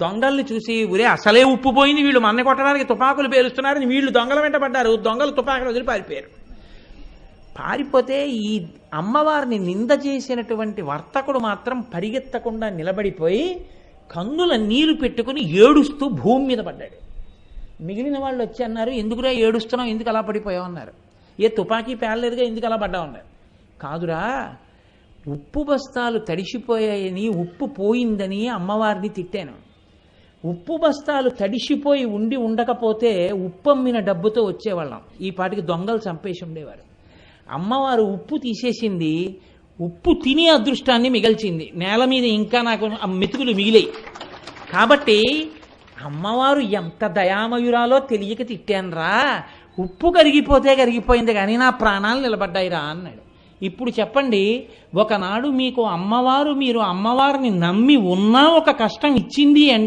దొంగల్ని చూసి ఉరే అసలే ఉప్పు పోయింది వీళ్ళు మన్న కొట్టడానికి తుపాకులు పేలుస్తున్నారని వీళ్ళు దొంగల వెంట పడ్డారు. దొంగలు తుపాకులు వదిలి పారిపోయారు. పారిపోతే ఈ అమ్మవారిని నింద చేసినటువంటి వర్తకుడు మాత్రం పరిగెత్తకుండా నిలబడిపోయి కన్నుల నీరు పెట్టుకుని ఏడుస్తూ భూమి మీద పడ్డాడు. మిగిలిన వాళ్ళు వచ్చి అన్నారు ఎందుకురా ఏడుస్తున్నావు? ఎందుకు అలా పడిపోయావు? అన్నారు. ఏ తుపాకీ పేలలేదుగా ఎందుకు అలా పడ్డావు? అన్నారు. కాదురా ఉప్పు బస్తాలు తడిసిపోయాయని ఉప్పు పోయిందని అమ్మవారిని తిట్టాను. ఉప్పు బస్తాలు తడిసిపోయి ఉండి ఉండకపోతే ఉప్పు అమ్మిన డబ్బుతో వచ్చేవాళ్ళం. ఈ పాటికి దొంగలు చంపేసి ఉండేవారు. అమ్మవారు ఉప్పు తీసేసింది ఉప్పు తినే అదృష్టాన్ని మిగల్చింది. నేల మీద ఇంకా నాకు ఆ మెతుకులు మిగిలాయి. కాబట్టి అమ్మవారు ఎంత దయామయురాలో తెలియక తిట్టానురా. ఉప్పు కరిగిపోతే కరిగిపోయింది కానీ నా ప్రాణాలు నిలబడ్డాయిరా అన్నాడు. ఇప్పుడు చెప్పండి ఒకనాడు మీకు అమ్మవారు మీరు అమ్మవారిని నమ్మి ఉన్నా ఒక కష్టం ఇచ్చింది అంటే